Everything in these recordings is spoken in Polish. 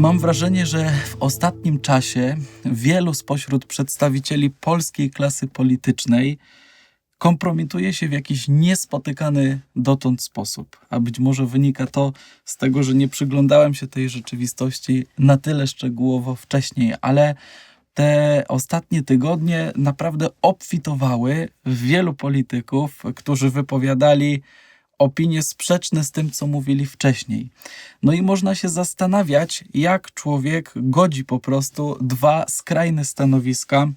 Mam wrażenie, że w ostatnim czasie wielu spośród przedstawicieli polskiej klasy politycznej kompromituje się w jakiś niespotykany dotąd sposób. A być może wynika to z tego, że nie przyglądałem się tej rzeczywistości na tyle szczegółowo wcześniej, ale te ostatnie tygodnie naprawdę obfitowały w wielu polityków, którzy wypowiadali opinie sprzeczne z tym, co mówili wcześniej. No i można się zastanawiać, jak człowiek godzi po prostu dwa skrajne stanowiska,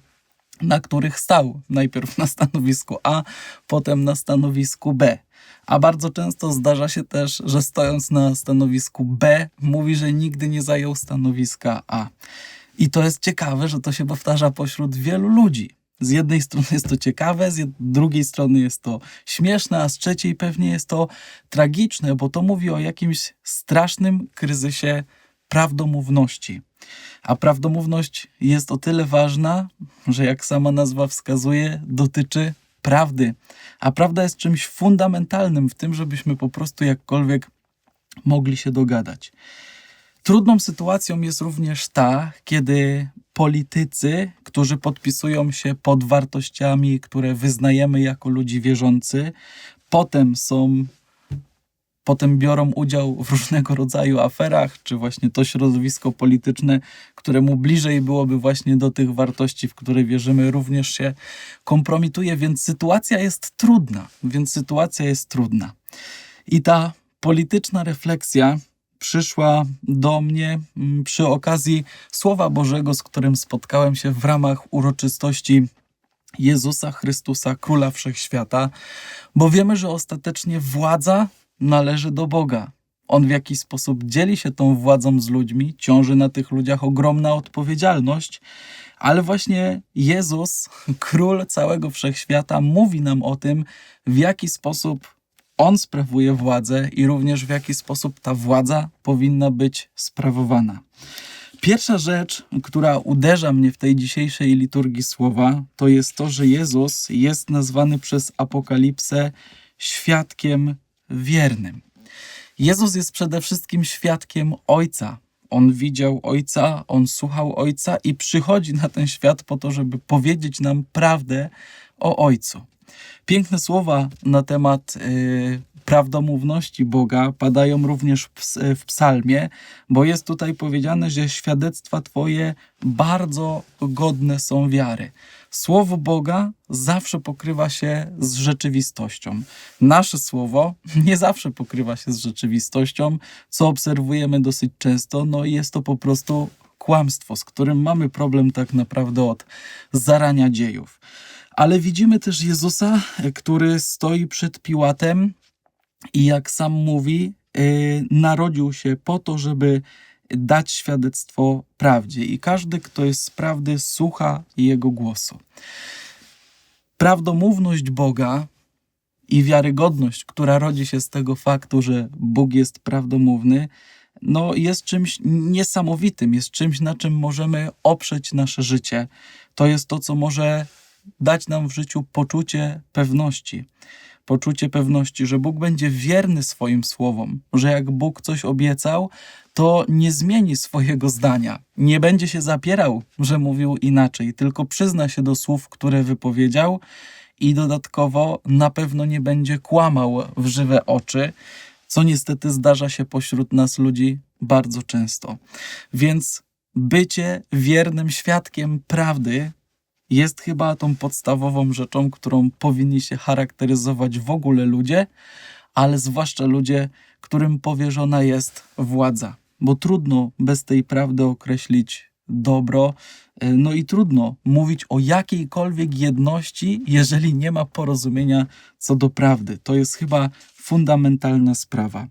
na których stał. Najpierw na stanowisku A, potem na stanowisku B. A bardzo często zdarza się też, że stojąc na stanowisku B, mówi, że nigdy nie zajął stanowiska A. I to jest ciekawe, że to się powtarza pośród wielu ludzi. Z jednej strony jest to ciekawe, z drugiej strony jest to śmieszne, a z trzeciej pewnie jest to tragiczne, bo to mówi o jakimś strasznym kryzysie prawdomówności. A prawdomówność jest o tyle ważna, że jak sama nazwa wskazuje, dotyczy prawdy. A prawda jest czymś fundamentalnym w tym, żebyśmy po prostu jakkolwiek mogli się dogadać. Trudną sytuacją jest również ta, kiedy politycy, którzy podpisują się pod wartościami, które wyznajemy jako ludzi wierzący, potem są potem biorą udział w różnego rodzaju aferach, czy właśnie to środowisko polityczne, któremu bliżej byłoby właśnie do tych wartości, w które wierzymy, również się kompromituje, więc sytuacja jest trudna, więc sytuacja jest trudna. I ta polityczna refleksja przyszła do mnie mm, przy okazji Słowa Bożego, z którym spotkałem się w ramach uroczystości Jezusa Chrystusa, Króla Wszechświata, bo wiemy, że ostatecznie władza należy do Boga. On w jakiś sposób dzieli się tą władzą z ludźmi, ciąży na tych ludziach ogromna odpowiedzialność, ale właśnie Jezus, król całego wszechświata, mówi nam o tym, w jaki sposób on sprawuje władzę i również w jaki sposób ta władza powinna być sprawowana. Pierwsza rzecz, która uderza mnie w tej dzisiejszej liturgii słowa, to jest to, że Jezus jest nazwany przez Apokalipsę świadkiem wiernym. Jezus jest przede wszystkim świadkiem Ojca. On widział Ojca, on słuchał Ojca i przychodzi na ten świat po to, żeby powiedzieć nam prawdę o Ojcu. Piękne słowa na temat y, prawdomówności Boga padają również w, w psalmie, bo jest tutaj powiedziane, że świadectwa Twoje bardzo godne są wiary. Słowo Boga zawsze pokrywa się z rzeczywistością. Nasze słowo nie zawsze pokrywa się z rzeczywistością, co obserwujemy dosyć często, no i jest to po prostu kłamstwo, z którym mamy problem tak naprawdę od zarania dziejów. Ale widzimy też Jezusa, który stoi przed Piłatem i jak sam mówi, yy, narodził się po to, żeby dać świadectwo prawdzie. I każdy, kto jest z prawdy, słucha jego głosu. Prawdomówność Boga i wiarygodność, która rodzi się z tego faktu, że Bóg jest prawdomówny, no jest czymś niesamowitym, jest czymś, na czym możemy oprzeć nasze życie. To jest to, co może dać nam w życiu poczucie pewności. Poczucie pewności, że Bóg będzie wierny swoim słowom, że jak Bóg coś obiecał, to nie zmieni swojego zdania. Nie będzie się zapierał, że mówił inaczej, tylko przyzna się do słów, które wypowiedział i dodatkowo na pewno nie będzie kłamał w żywe oczy, co niestety zdarza się pośród nas ludzi bardzo często. Więc bycie wiernym świadkiem prawdy jest chyba tą podstawową rzeczą, którą powinni się charakteryzować w ogóle ludzie, ale zwłaszcza ludzie, którym powierzona jest władza. Bo trudno bez tej prawdy określić dobro, no i trudno mówić o jakiejkolwiek jedności, jeżeli nie ma porozumienia co do prawdy. To jest chyba fundamentalna sprawa.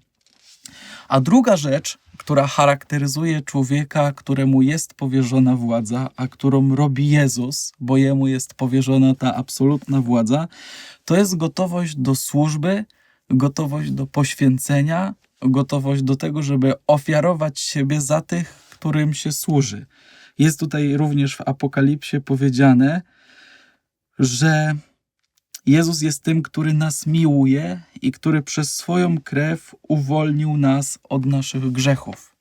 A druga rzecz, która charakteryzuje człowieka, któremu jest powierzona władza, a którą robi Jezus, bo jemu jest powierzona ta absolutna władza, to jest gotowość do służby, gotowość do poświęcenia, gotowość do tego, żeby ofiarować siebie za tych, którym się służy. Jest tutaj również w Apokalipsie powiedziane, że Jezus jest tym, który nas miłuje i który przez swoją krew uwolnił nas od naszych grzechów.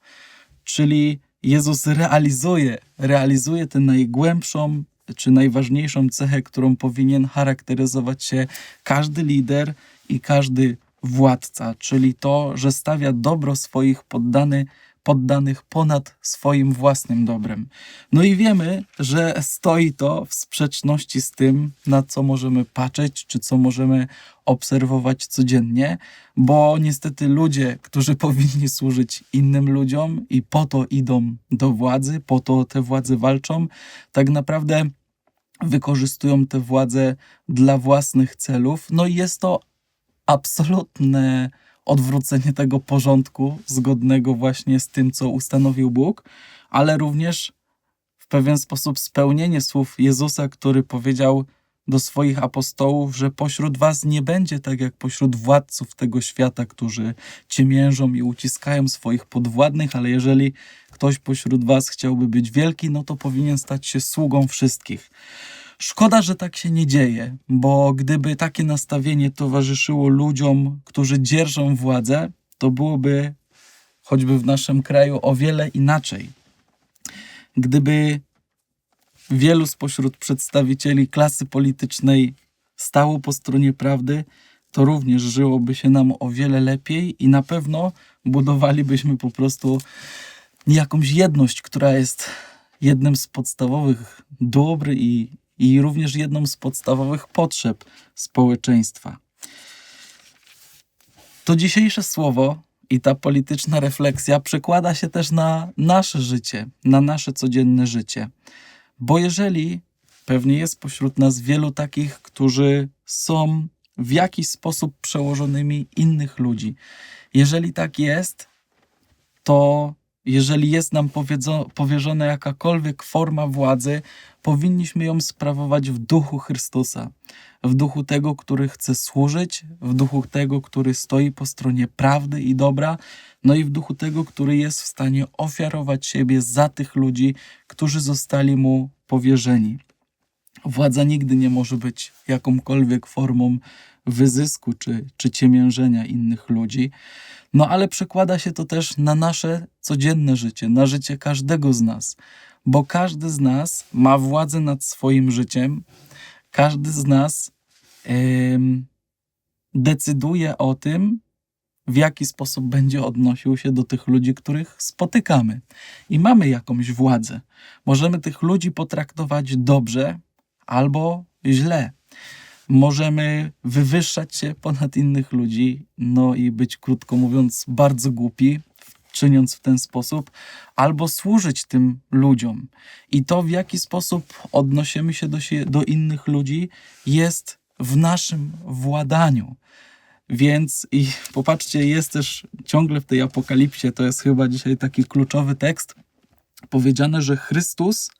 Czyli Jezus realizuje, realizuje tę najgłębszą czy najważniejszą cechę, którą powinien charakteryzować się każdy lider i każdy władca, czyli to, że stawia dobro swoich poddany, poddanych ponad swoim własnym dobrem. No i wiemy, że stoi to w sprzeczności z tym, na co możemy patrzeć, czy co możemy obserwować codziennie, bo niestety ludzie, którzy powinni służyć innym ludziom i po to idą do władzy, po to te władze walczą, tak naprawdę wykorzystują tę władzę dla własnych celów. No i jest to absolutne odwrócenie tego porządku zgodnego właśnie z tym, co ustanowił Bóg, ale również w pewien sposób spełnienie słów Jezusa, który powiedział do swoich apostołów, że pośród was nie będzie tak jak pośród władców tego świata, którzy ciemiężą i uciskają swoich podwładnych, ale jeżeli ktoś pośród was chciałby być wielki, no to powinien stać się sługą wszystkich. Szkoda, że tak się nie dzieje, bo gdyby takie nastawienie towarzyszyło ludziom, którzy dzierżą władzę, to byłoby choćby w naszym kraju o wiele inaczej. Gdyby wielu spośród przedstawicieli klasy politycznej stało po stronie prawdy, to również żyłoby się nam o wiele lepiej i na pewno budowalibyśmy po prostu jakąś jedność, która jest jednym z podstawowych dóbr i, i również jedną z podstawowych potrzeb społeczeństwa. To dzisiejsze słowo i ta polityczna refleksja przekłada się też na nasze życie, na nasze codzienne życie. Bo jeżeli pewnie jest pośród nas wielu takich, którzy są w jakiś sposób przełożonymi innych ludzi, jeżeli tak jest, to jeżeli jest nam powierzona jakakolwiek forma władzy, powinniśmy ją sprawować w duchu Chrystusa, w duchu tego, który chce służyć, w duchu tego, który stoi po stronie prawdy i dobra, no i w duchu tego, który jest w stanie ofiarować siebie za tych ludzi, którzy zostali mu powierzeni. Władza nigdy nie może być jakąkolwiek formą wyzysku czy, czy ciemiężenia innych ludzi. No ale przekłada się to też na nasze codzienne życie, na życie każdego z nas, bo każdy z nas ma władzę nad swoim życiem, każdy z nas yy, decyduje o tym, w jaki sposób będzie odnosił się do tych ludzi, których spotykamy. I mamy jakąś władzę. Możemy tych ludzi potraktować dobrze albo źle możemy wywyższać się ponad innych ludzi, no i być, krótko mówiąc, bardzo głupi, czyniąc w ten sposób, albo służyć tym ludziom. I to, w jaki sposób odnosimy się do, się, do innych ludzi, jest w naszym władaniu. Więc i popatrzcie, jest też ciągle w tej apokalipsie, to jest chyba dzisiaj taki kluczowy tekst, powiedziane, że Chrystus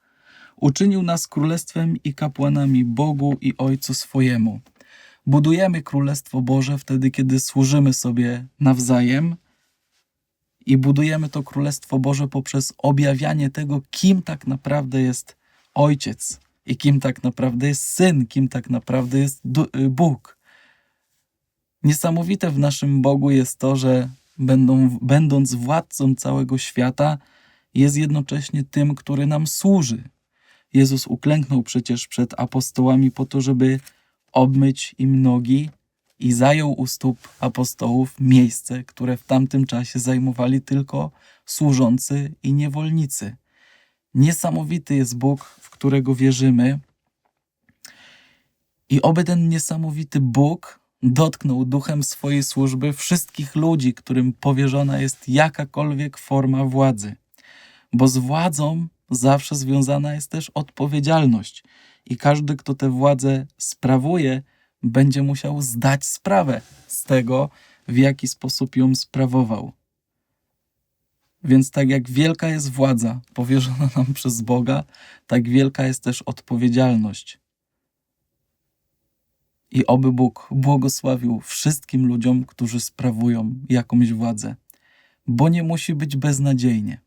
Uczynił nas królestwem i kapłanami Bogu i Ojcu swojemu. Budujemy Królestwo Boże wtedy, kiedy służymy sobie nawzajem i budujemy to Królestwo Boże poprzez objawianie tego, kim tak naprawdę jest Ojciec i kim tak naprawdę jest Syn, kim tak naprawdę jest y, Bóg. Niesamowite w naszym Bogu jest to, że będą, będąc władcą całego świata, jest jednocześnie tym, który nam służy, Jezus uklęknął przecież przed apostołami po to, żeby obmyć im nogi i zajął u stóp apostołów miejsce, które w tamtym czasie zajmowali tylko służący i niewolnicy. Niesamowity jest Bóg, w którego wierzymy. I oby ten niesamowity Bóg dotknął duchem swojej służby wszystkich ludzi, którym powierzona jest jakakolwiek forma władzy. Bo z władzą zawsze związana jest też odpowiedzialność. I każdy, kto tę władzę sprawuje, będzie musiał zdać sprawę z tego, w jaki sposób ją sprawował. Więc tak jak wielka jest władza powierzona nam przez Boga, tak wielka jest też odpowiedzialność. I oby Bóg błogosławił wszystkim ludziom, którzy sprawują jakąś władzę, bo nie musi być beznadziejnie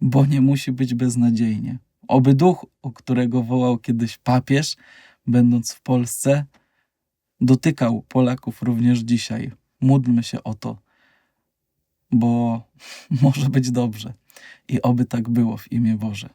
bo nie musi być beznadziejnie. Oby duch, o którego wołał kiedyś papież, będąc w Polsce, dotykał Polaków również dzisiaj. Módlmy się o to, bo może być dobrze. i oby tak było w imię Boże.